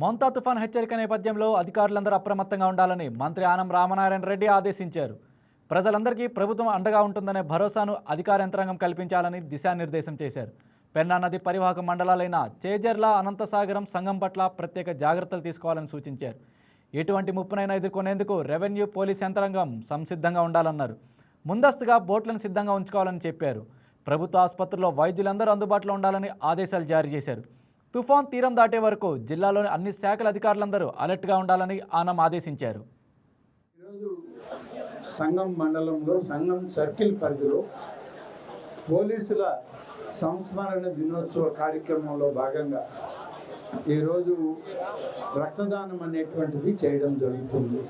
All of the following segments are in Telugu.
మొంతా తుఫాన్ హెచ్చరిక నేపథ్యంలో అధికారులందరూ అప్రమత్తంగా ఉండాలని మంత్రి ఆనం రామనారాయణ రెడ్డి ఆదేశించారు. ప్రజలందరికీ ప్రభుత్వం అండగా ఉంటుందనే భరోసాను అధికార యంత్రాంగం కల్పించాలని దిశానిర్దేశం చేశారు. పెన్నా నది పరివాహక మండలాలైన చేజర్ల అనంతసాగరం సంఘం పట్ల ప్రత్యేక జాగ్రత్తలు తీసుకోవాలని సూచించారు. ఎటువంటి ముప్పునైనా ఎదుర్కొనేందుకు రెవెన్యూ పోలీస్ యంత్రాంగం సంసిద్ధంగా ఉండాలన్నారు. ముందస్తుగా బోట్లను సిద్ధంగా ఉంచుకోవాలని చెప్పారు. ప్రభుత్వ ఆసుపత్రుల్లో వైద్యులందరూ అందుబాటులో ఉండాలని ఆదేశాలు జారీ చేశారు. తుఫాన్ తీరం దాటే వరకు జిల్లాలోని అన్ని శాఖల అధికారులందరూ అలర్ట్గా ఉండాలని ఆనం ఆదేశించారు. సంఘం మండలంలో సంఘం సర్కిల్ పరిధిలో పోలీసుల సంస్మరణ దినోత్సవ కార్యక్రమంలో భాగంగా ఈరోజు రక్తదానం అనేటువంటిది చేయడం జరుగుతుంది.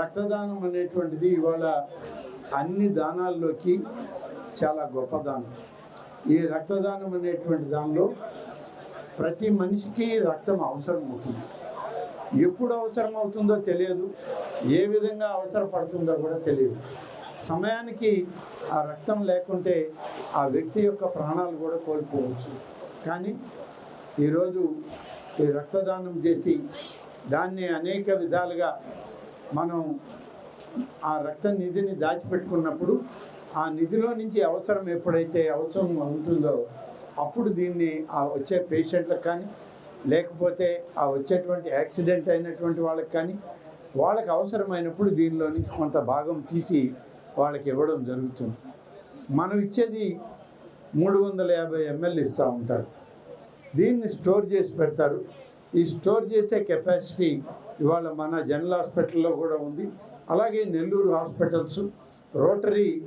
రక్తదానం అనేటువంటిది ఇవాళ అన్ని దానాల్లోకి చాలా గొప్ప దానం. ఈ రక్తదానం అనేటువంటి దానిలో ప్రతి మనిషికి రక్తం అవసరం అవుతుంది ఎప్పుడు అవసరం అవుతుందో తెలియదు. ఏ విధంగా అవసరపడుతుందో కూడా తెలియదు. సమయానికి ఆ రక్తం లేకుంటే ఆ వ్యక్తి యొక్క ప్రాణాలు కూడా కోల్పోవచ్చు. కానీ ఈరోజు ఈ రక్తదానం చేసి దాన్ని అనేక విధాలుగా మనం ఆ రక్త నిధిని దాచిపెట్టుకున్నప్పుడు ఆ నిధిలో నుంచి అవసరం ఎప్పుడైతే అవసరం ఉంటుందో అప్పుడు దీన్ని ఆ వచ్చే పేషెంట్లకు కానీ లేకపోతే ఆ వచ్చేటువంటి యాక్సిడెంట్ అయినటువంటి వాళ్ళకి కానీ వాళ్ళకి అవసరమైనప్పుడు దీనిలో నుంచి కొంత భాగం తీసి వాళ్ళకి ఇవ్వడం జరుగుతుంది. మనం ఇచ్చేది మూడు వందల యాభై ఎంఎల్ ఇస్తూ ఉంటారు. దీన్ని స్టోర్ చేసి పెడతారు. ఈ స్టోర్ చేసే కెపాసిటీ ఇవాళ మన జనరల్ హాస్పిటల్లో కూడా ఉంది. అలాగే నెల్లూరు హాస్పిటల్స్ రోటరీ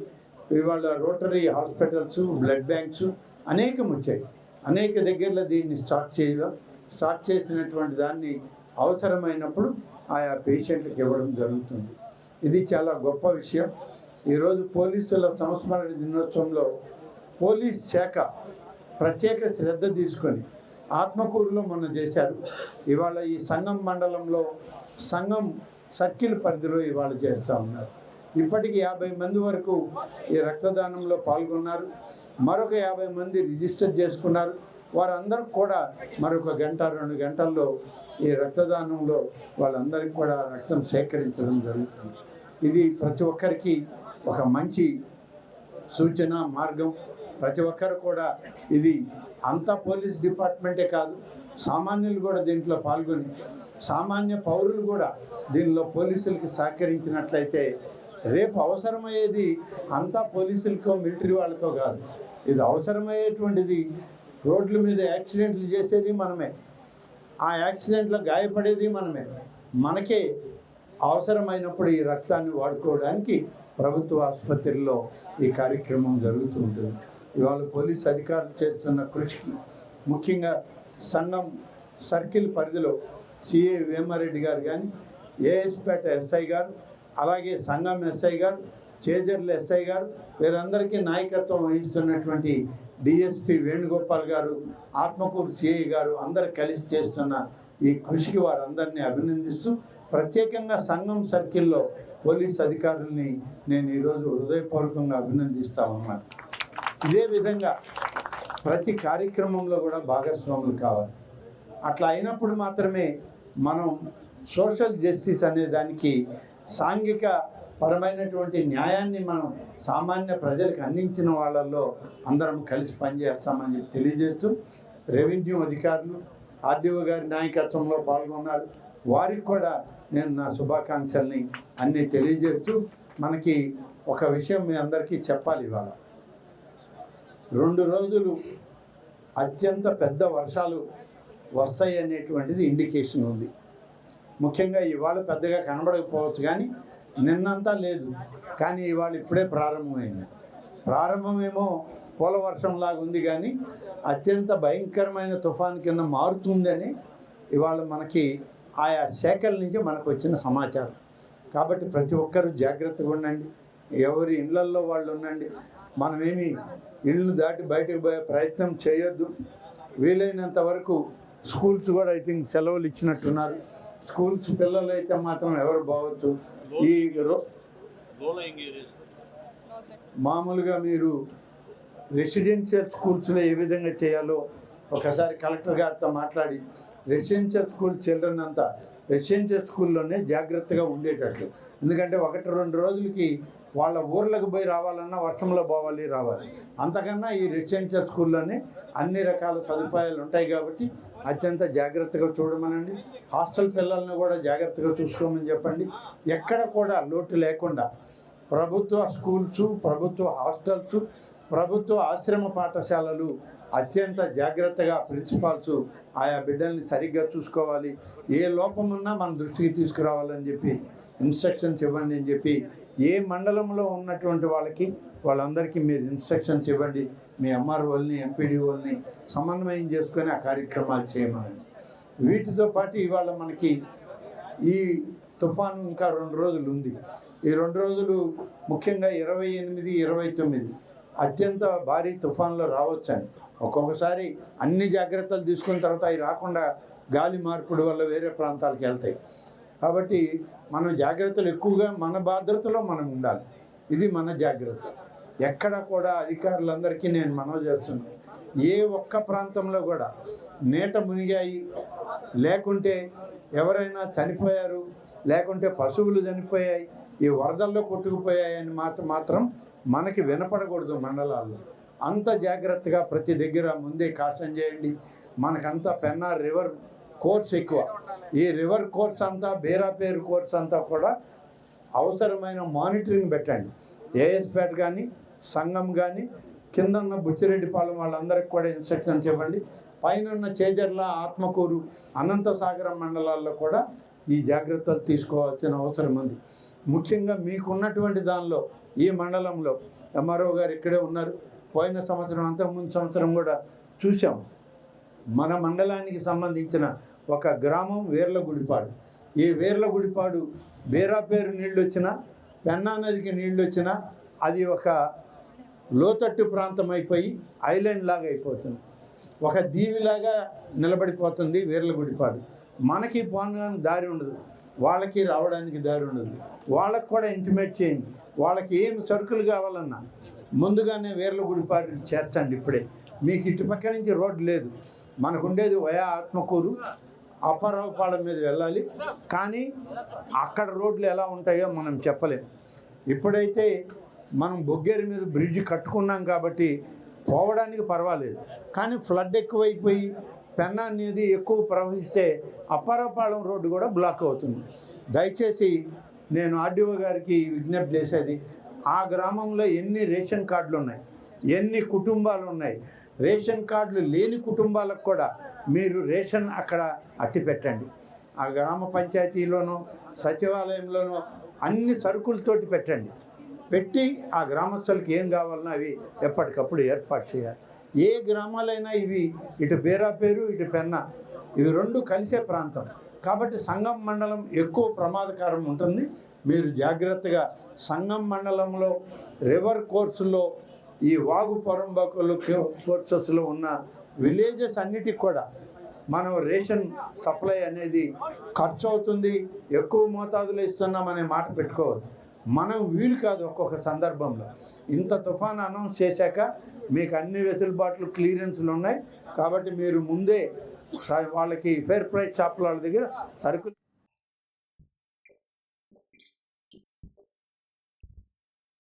ఇవాళ రోటరీ హాస్పిటల్స్ బ్లడ్ బ్యాంక్స్ అనేకం వచ్చాయి అనేక దగ్గరలో దీన్ని స్టాక్ చేయడం స్టాక్ చేసినటువంటి దాన్ని అవసరమైనప్పుడు ఆయా పేషెంట్లకు ఇవ్వడం జరుగుతుంది. ఇది చాలా గొప్ప విషయం. ఈరోజు పోలీసుల సంస్మరణ దినోత్సవంలో పోలీస్ శాఖ ప్రత్యేక శ్రద్ధ తీసుకొని ఆత్మకూరులో మొన్న చేశారు. ఇవాళ ఈ సంఘం మండలంలో సంఘం సర్కిల్ పరిధిలో ఇవాళ చేస్తూ ఉన్నారు. ఇప్పటికి యాభై మంది వరకు ఈ రక్తదానంలో పాల్గొన్నారు. మరొక యాభై మంది రిజిస్టర్ చేసుకున్నారు. వారందరూ కూడా మరొక గంట రెండు గంటల్లో ఈ రక్తదానంలో వాళ్ళందరికీ కూడా రక్తం సేకరించడం జరుగుతుంది. ఇది ప్రతి ఒక్కరికి ఒక మంచి సూచన మార్గం. ప్రతి ఒక్కరు కూడా ఇది అంతా పోలీస్ డిపార్ట్మెంటే కాదు సామాన్యులు కూడా దీంట్లో పాల్గొని సామాన్య పౌరులు కూడా దీనిలో పోలీసులకి సహకరించినట్లయితే రేపు అవసరమయ్యేది అంతా పోలీసులకో మిలిటరీ వాళ్ళకో కాదు. ఇది అవసరమయ్యేటువంటిది రోడ్ల మీద యాక్సిడెంట్లు చేసేది మనమే. ఆ యాక్సిడెంట్లో గాయపడేది మనమే. మనకే అవసరమైనప్పుడు ఈ రక్తాన్ని వాడుకోవడానికి ప్రభుత్వ ఆసుపత్రిలో ఈ కార్యక్రమం జరుగుతూ ఉంటుంది. ఇవాళ పోలీస్ అధికారులు చేస్తున్న కృషికి ముఖ్యంగా సంఘం సర్కిల్ పరిధిలో సిఏ వేమారెడ్డి గారు కానీ ఏఎస్పేట ఎస్ఐ గారు అలాగే సంఘం ఎస్ఐ గారు చేజర్ల ఎస్ఐ గారు వీరందరికీ నాయకత్వం వహిస్తున్నటువంటి డిఎస్పి వేణుగోపాల్ గారు ఆత్మకూరు సిఐ గారు అందరు కలిసి చేస్తున్న ఈ కృషికి వారందరినీ అభినందిస్తూ ప్రత్యేకంగా సంఘం సర్కిల్లో పోలీస్ అధికారుల్ని నేను ఈరోజు హృదయపూర్వకంగా అభినందిస్తా ఉన్నాను ఇదే విధంగా ప్రతి కార్యక్రమంలో కూడా భాగస్వాములు కావాలి. అట్లా అయినప్పుడు మాత్రమే మనం సోషల్ జస్టిస్ అనే దానికి సాంఘిక పరమైనటువంటి న్యాయాన్ని మనం సామాన్య ప్రజలకు అందించిన వాళ్ళల్లో అందరం కలిసి పనిచేస్తామని చెప్పి తెలియజేస్తూ రెవెన్యూ అధికారులు ఆర్డీఓ గారి నాయకత్వంలో పాల్గొన్నారు. వారికి కూడా నేను నా శుభాకాంక్షల్ని అన్నీ తెలియజేస్తూ మనకి ఒక విషయం మీ అందరికీ చెప్పాలి ఇవాళ. రెండు రోజులు అత్యంత పెద్ద వర్షాలు వస్తాయి అనేటువంటిది ఇండికేషన్ ఉంది. ముఖ్యంగా ఇవాళ పెద్దగా కనబడకపోవచ్చు కానీ నిన్నంతా లేదు. కానీ ఇవాళ ఇప్పుడే ప్రారంభమైంది. ప్రారంభమేమో పోలవర్షంలాగా ఉంది కానీ అత్యంత భయంకరమైన తుఫాన్ కింద మారుతుందని ఇవాళ మనకి ఆయా శాఖల నుంచి మనకు వచ్చిన సమాచారం. కాబట్టి ప్రతి ఒక్కరూ జాగ్రత్తగా ఉండండి. ఎవరి ఇళ్ళల్లో వాళ్ళు ఉండండి. మనమేమి ఇళ్ళు దాటి బయటకు పోయే ప్రయత్నం చేయొద్దు. వీలైనంత వరకు స్కూల్స్ కూడా ఐ థింక్ సెలవులు ఇచ్చినట్టున్నారు. స్కూల్స్ పిల్లలు అయితే మాత్రం ఎవరు బాగొచ్చు ఈ మామూలుగా మీరు రెసిడెన్షియల్ స్కూల్స్లో ఏ విధంగా చేయాలో ఒకసారి కలెక్టర్ గారితో మాట్లాడి రెసిడెన్షియల్ స్కూల్ చిల్డ్రన్ అంతా రెసిడెన్షియల్ స్కూల్లోనే జాగ్రత్తగా ఉండేటట్లు ఎందుకంటే ఒకటి రెండు రోజులకి వాళ్ళ ఊర్లకు పోయి రావాలన్నా వర్షంలో పోవాలి రావాలి. అంతకన్నా ఈ రెసిడెన్షియల్ స్కూల్లోనే అన్ని రకాల సదుపాయాలు ఉంటాయి కాబట్టి అత్యంత జాగ్రత్తగా చూడమనండి. హాస్టల్ పిల్లల్ని కూడా జాగ్రత్తగా చూసుకోమని చెప్పండి. ఎక్కడ కూడా లోటు లేకుండా ప్రభుత్వ స్కూల్స్ ప్రభుత్వ హాస్టల్స్ ప్రభుత్వ ఆశ్రమ పాఠశాలలు అత్యంత జాగ్రత్తగా ప్రిన్సిపాల్స్ ఆయా బిడ్డల్ని సరిగ్గా చూసుకోవాలి. ఏ లోపమున్నా ఉన్నా మన దృష్టికి తీసుకురావాలని చెప్పి ఇన్స్ట్రక్షన్స్ ఇవ్వండి అని చెప్పి ఏ మండలంలో ఉన్నటువంటి వాళ్ళకి వాళ్ళందరికీ మీరు ఇన్స్ట్రక్షన్స్ ఇవ్వండి. మీ ఎంఆర్ఓల్ని ఎంపీడీఓల్ని సమన్వయం చేసుకొని ఆ కార్యక్రమాలు చేయమని వీటితో పాటు ఇవాళ మనకి ఈ తుఫాను ఇంకా రెండు రోజులు ఉంది. ఈ రెండు రోజులు ముఖ్యంగా ఇరవై ఎనిమిది ఇరవై తొమ్మిది అత్యంత భారీ తుఫాన్లో రావచ్చని. ఒక్కొక్కసారి అన్ని జాగ్రత్తలు తీసుకున్న తర్వాత అవి రాకుండా గాలి మార్పుడు వల్ల వేరే ప్రాంతాలకు వెళ్తాయి. కాబట్టి మనం జాగ్రత్తలు ఎక్కువగా మన భద్రతలో మనం ఉండాలి. ఇది మన జాగ్రత్త. ఎక్కడ కూడా అధికారులందరికీ నేను మనవి చేస్తున్నాను. ఏ ఒక్క ప్రాంతంలో కూడా నీట మునిగాయి లేకుంటే ఎవరైనా చనిపోయారు లేకుంటే పశువులు చనిపోయాయి ఈ వరదల్లో కొట్టుకుపోయాయని మాత్రం మాత్రం మనకి వినపడకూడదు మండలాల్లో. అంత జాగ్రత్తగా ప్రతి దగ్గర ముందే కాషన్ చేయండి. మనకంతా పెన్నార్ రివర్ కోర్స్ ఎక్కువ. ఈ రివర్ కోర్స్ అంతా బేరాపేరు కోర్స్ అంతా కూడా అవసరమైన మానిటరింగ్ పెట్టండి. ఏఎస్పేట కానీ సంఘం కానీ కిందన్న బుచ్చిరెడ్డిపాలెం వాళ్ళందరికీ కూడా ఇన్స్ట్రక్షన్స్ ఇవ్వండి. పైన చేజర్ల ఆత్మకూరు అనంతసాగరం మండలాల్లో కూడా ఈ జాగ్రత్తలు తీసుకోవాల్సిన అవసరం ఉంది. ముఖ్యంగా మీకున్నటువంటి దానిలో ఈ మండలంలో ఎంఆర్ఓ గారు ఇక్కడే ఉన్నారు. పోయిన సంవత్సరం అంతకుముందు సంవత్సరం కూడా చూసాం మన మండలానికి సంబంధించిన ఒక గ్రామం వేర్లగుడిపాడు. ఈ వేర్లగుడిపాడు బేరాపేరు నీళ్ళు వచ్చినా పెన్నా నదికి నీళ్ళు వచ్చినా అది ఒక లోతట్టు ప్రాంతం అయిపోయి ఐలాండ్ లాగా అయిపోతుంది ఒక దీవిలాగా నిలబడిపోతుంది వీర్లగుడిపాడు. మనకి పోనడానికి దారి ఉండదు. వాళ్ళకి రావడానికి దారి ఉండదు. వాళ్ళకి కూడా ఇంటిమేట్ చేయండి. వాళ్ళకి ఏం సరుకులు కావాలన్నా ముందుగానే వీర్లగుడిపాడు చేర్చండి ఇప్పుడే. మీకు ఇటుపక్క నుంచి రోడ్డు లేదు. మనకుండేది వయా ఆత్మకూరు. అప్పారావుపాళెం మీద వెళ్ళాలి. కానీ అక్కడ రోడ్లు ఎలా ఉంటాయో మనం చెప్పలేం. ఇప్పుడైతే మనం బొగ్గేరి మీద బ్రిడ్జ్ కట్టుకున్నాం కాబట్టి పోవడానికి పర్వాలేదు. కానీ ఫ్లడ్ ఎక్కువైపోయి పెన్నా అనేది ఎక్కువ ప్రవహిస్తే అప్పారపాలెం రోడ్డు కూడా బ్లాక్ అవుతుంది. దయచేసి నేను ఆర్డీఓ గారికి విజ్ఞప్తి చేసేది ఆ గ్రామంలో ఎన్ని రేషన్ కార్డులు ఉన్నాయి? ఎన్ని కుటుంబాలు ఉన్నాయి? రేషన్ కార్డులు లేని కుటుంబాలకు కూడా మీరు రేషన్ అక్కడ అట్టి పెట్టండి ఆ గ్రామ పంచాయతీలోనూ సచివాలయంలోనూ అన్ని సరుకులతోటి పెట్టండి. పెట్టి ఆ గ్రామస్తులకు ఏం కావాలన్నా అవి ఎప్పటికప్పుడు ఏర్పాటు చేయాలి. ఏ గ్రామాలైనా ఇవి ఇటు బేరాపేరు ఇటు పెన్న ఇవి రెండు కలిసే ప్రాంతం. కాబట్టి సంగం మండలం ఎక్కువ ప్రమాదకరం ఉంటుంది. మీరు జాగ్రత్తగా సంగం మండలంలో రివర్ కోర్సులో ఈ వాగు పొరంబకులు కోర్సెస్లో ఉన్న విలేజెస్ అన్నిటికి కూడా మనం రేషన్ సప్లై అనేది ఖర్చు అవుతుంది ఎక్కువ మోతాదులో ఇస్తున్నామనే మాట పెట్టుకోవద్దు. మనం వీలు కాదు ఒక్కొక్క సందర్భంలో. ఇంత తుఫాన్ అనౌన్స్ చేశాక మీకు అన్ని వెసులుబాట్లు క్లియరెన్స్లు ఉన్నాయి. కాబట్టి మీరు ముందే వాళ్ళకి ఫేర్ ప్రైస్ షాపుల వాళ్ళ దగ్గర సరుకులు